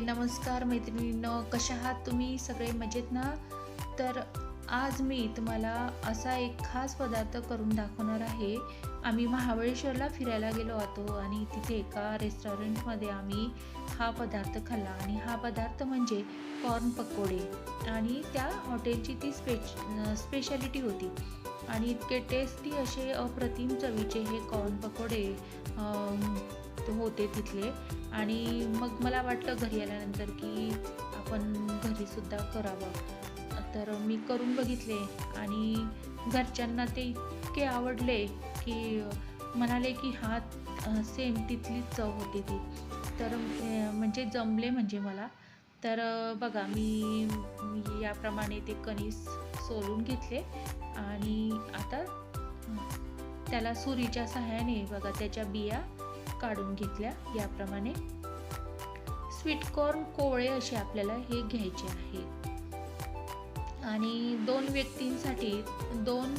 नमस्कार मैत्रिणींनो कशा आहात तुम्ही? सगळे मजेत ना? तर आज मी तुम्हाला असा एक खास पदार्थ करून दाखवणार आहे. आम्ही महाबळेश्वरला फिरायला गेलो होतो आणि तिथे एका रेस्टॉरंटमध्ये आम्ही हा पदार्थ खाल्ला. आणि हा पदार्थ म्हणजे कॉर्न पकोडे. आणि त्या हॉटेलची ती स्पेश स्पेशालिटी होती. आणि इतके टेस्टी असे अप्रतिम चवीचे हे कॉर्न पकोडे होते तिथले. आणि मग मला वाटलं घरी आल्यानंतर की आपण घरीसुद्धा करावं. तर मी करून बघितले आणि घरच्यांना ते इतके आवडले की म्हणाले की हा सेम तिथलीच चव होती ती. तर म्हणजे जमले म्हणजे मला. तर बघा मी याप्रमाणे ते कणीस सोलून घेतले. आणि आता त्याला सुरीच्या सहाय्याने बघा त्याच्या बिया काढून घेतल्या. याप्रमाणे स्वीटकॉर्न कोवळे असे आपल्याला हे घ्यायचे आहे. आणि दोन व्यक्तींसाठी दोन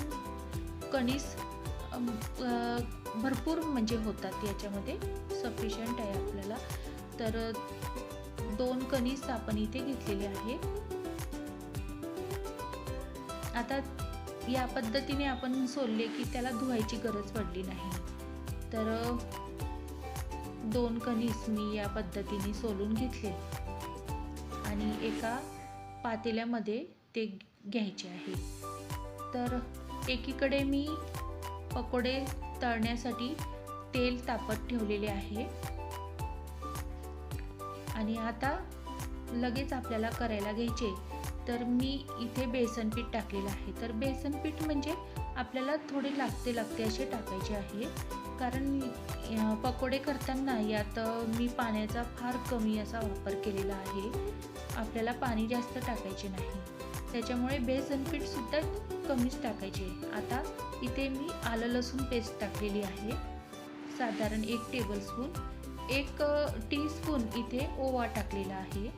कणीस भरपूर म्हणजे होतात याच्यामध्ये. सफिशियंट आहे आपल्याला. तर दोन कणीस आपण इथे घेतलेले आहे. आता या पद्धतीने आपण सोडले की त्याला धुवायची गरज पडली नाही. तर दोन कणीस मी या पद्धतीने सोलून घेतले. आणि एका पातेल्यामध्ये ते घ्यायचे आहे. तर एकीकडे मी पकोडे तळण्यासाठी तेल तापत ठेवलेले आहे. आणि आता लगेच आपल्याला करायला घ्यायचे. तर मी इथे बेसन पीठ टाकलेलं आहे. तर बेसन पीठ म्हणजे आपल्याला थोडे लागते लागते असे टाकायचे आहे. कारण पकोडे करताना यात मी पाण्याचा फार कमी असा वापर केलेला आहे. आपल्याला पाणी जास्त टाकायचे नाही. त्याच्यामुळे बेसन पीठसुद्धा कमीच टाकायचे. आता इथे मी आलं लसूण पेस्ट टाकलेली आहे. साधारण एक टेबलस्पून एक टीस्पून इथे ओवा टाकलेला आहे.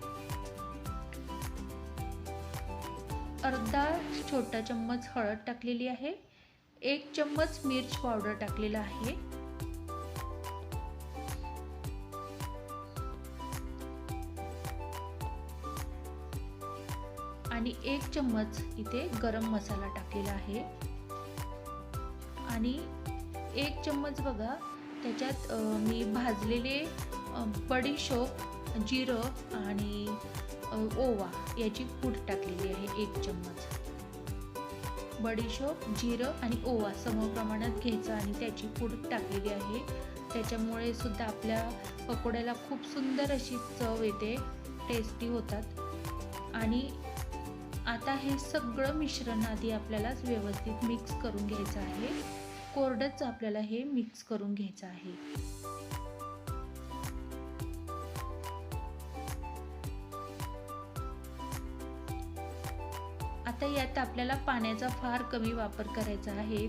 अर्धा छोटा चम्मच हळद टाकलेली आहे. एक चम्मच मिर्च पावडर टाकलेला आहे. आणि एक चम्मच इथे गरम मसाला टाकलेला आहे. आणि एक चम्मच बघा त्याच्यात मी भाजलेले बडीशोप जिरं आणि ओवा याची पूड टाकलेली आहे एक चम्मच. बडीशोप जिरं आणि ओवा समप्रमाणात घ्यायचा आणि त्याची पूड टाकलेली आहे. त्याच्यामुळे सुद्धा आपल्या पकोड्याला खूप सुंदर अशी चव येते टेस्टी होतात. आणि आता हे सगळं मिश्रण आधी आपल्याला व्यवस्थित मिक्स करून घ्यायचं आहे. कोरडंच आपल्याला हे मिक्स करून घ्यायचं आहे. आता यात आपल्याला पाण्याचा फार कमी वापर करायचा आहे.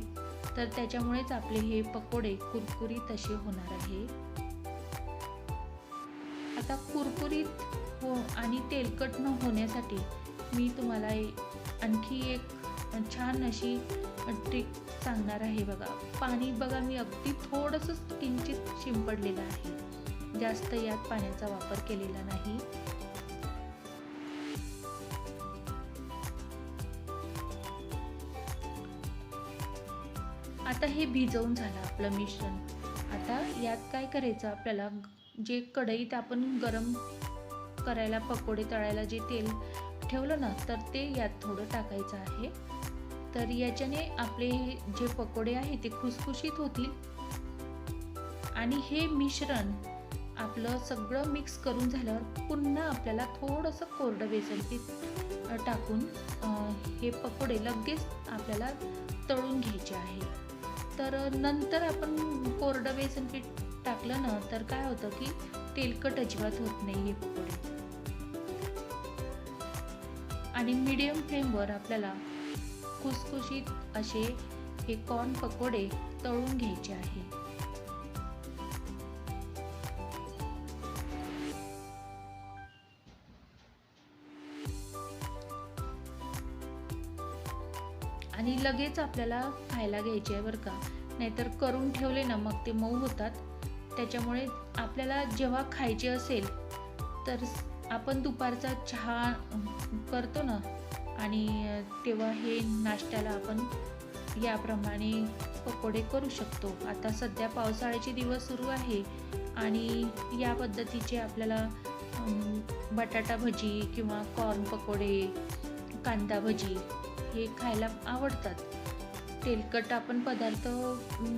तर त्याच्यामुळेच आपले हे पकोडे कुरकुरीत असे होणार आहे. आता कुरकुरीत हो आणि तेलकट न होण्यासाठी मी तुम्हाला आणखी एक छान अशी ट्रिक सांगणार आहे बघा. पाणी बघा मी अगदी थोडंसंच किंचित शिंपडलेलं आहे. जास्त यात पाण्याचा वापर केलेला नाही. हे भिजवून झालं आपलं मिश्रण. आता यात काय करायचं आपल्याला? जे कढईत आपण गरम करायला पकोडे तळायला जे तेल ठेवलं ना तर ते यात थोडं टाकायचं आहे. तर याच्याने आपले जे पकोडे आहे ते खुसखुशीत होतील. आणि हे मिश्रण आपलं सगळं मिक्स करून झाल्यावर पुन्हा आपल्याला थोडंसं कोरडं बेसन पीठ टाकून हे पकोडे लगेच आपल्याला तळून घ्यायचे आहे. तर नंतर आपण कोरडं बेसन पीठ टाकलं ना तर काय होतं की तेलकट अजिबात होत नाही हे पकोडे. आणि मीडियम फ्लेमवर आपल्याला खुसखुशीत असे हे कॉर्न पकोडे तळून घ्यायचे आहे. आणि लगेच आपल्याला खायला घ्यायचे आहे बरं का. नाहीतर करून ठेवले ना मग ते मऊ होतात. त्याच्यामुळे आपल्याला जेव्हा खायचे असेल तर आपण दुपारचा चहा करतो ना आणि तेव्हा हे नाश्त्याला आपण याप्रमाणे पकोडे करू शकतो. आता सध्या पावसाळ्याचे दिवस सुरू आहे आणि या पद्धतीचे आपल्याला बटाटा भजी किंवा कॉर्न पकोडे कांदा भजी हे खायला आवडतात. तेलकट आपण पदार्थ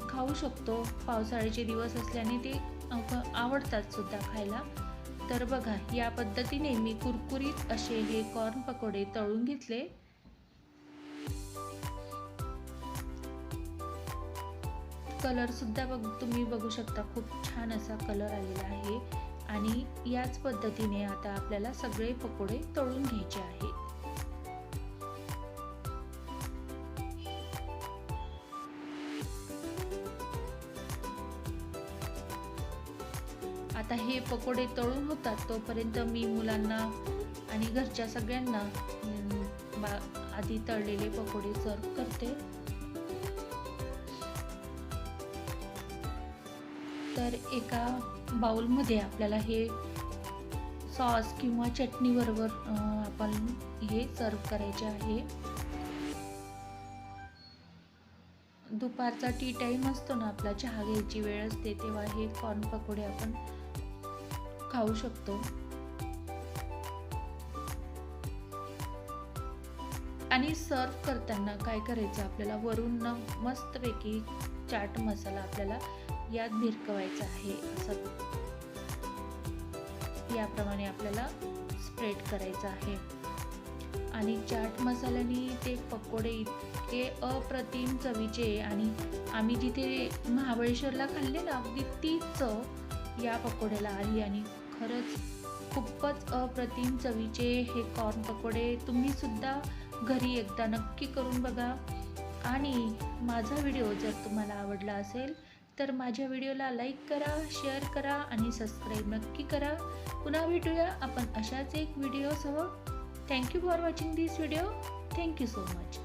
खाऊ शकतो. पावसाळ्याचे दिवस असल्याने ते आवडतात सुद्धा खायला. तर बघा या पद्धतीने मी कुरकुरीत असे हे कॉर्न पकोडे तळून घेतले. कलर सुद्धा बघ तुम्ही बघू शकता खूप छान असा कलर आलेला आहे. आणि याच पद्धतीने आता आपल्याला सगळे पकोडे तळून घ्यायचे आहे हे पकोडे तळून होतात तोपर्यंत मी मुलांना आणि घरच्या सगळ्यांना बा- आधी तळलेले पकोडे सर्व करते. तर एका बाउलमध्ये आपल्याला हे सॉस किंवा चटणी बरोबर आपण हे सर्व करायचे आहे. दुपारचा टी टाईम असतो ना आपला चहा घ्यायची वेळ असते तेव्हा हे कॉर्न पकोडे आपण खाऊ शकतो. आणि सर्व करताना काय करायचं? आपल्याला वरून न मस्तपैकी चाट मसाला आपल्याला यात भिरकवायचा आहे असं याप्रमाणे आपल्याला स्प्रेड करायचं आहे. आणि चाट मसाल्याने ते पकोडे इतके अप्रतिम चवीचे आणि आम्ही जिथे महाबळेश्वरला खाल्ले ना अगदी तीच चव या पकोड्याला आली आणि खरंच खूपच अप्रतिम चवीचे हे कॉर्न पकोडे तुम्हीसुद्धा घरी एकदा नक्की करून बघा. आणि माझा व्हिडिओ जर तुम्हाला आवडला असेल तर माझ्या व्हिडिओला लाईक करा शेअर करा आणि सबस्क्राईब नक्की करा. पुन्हा भेटूया आपण अशाच एक व्हिडिओसह thank you for watching this video thank you so much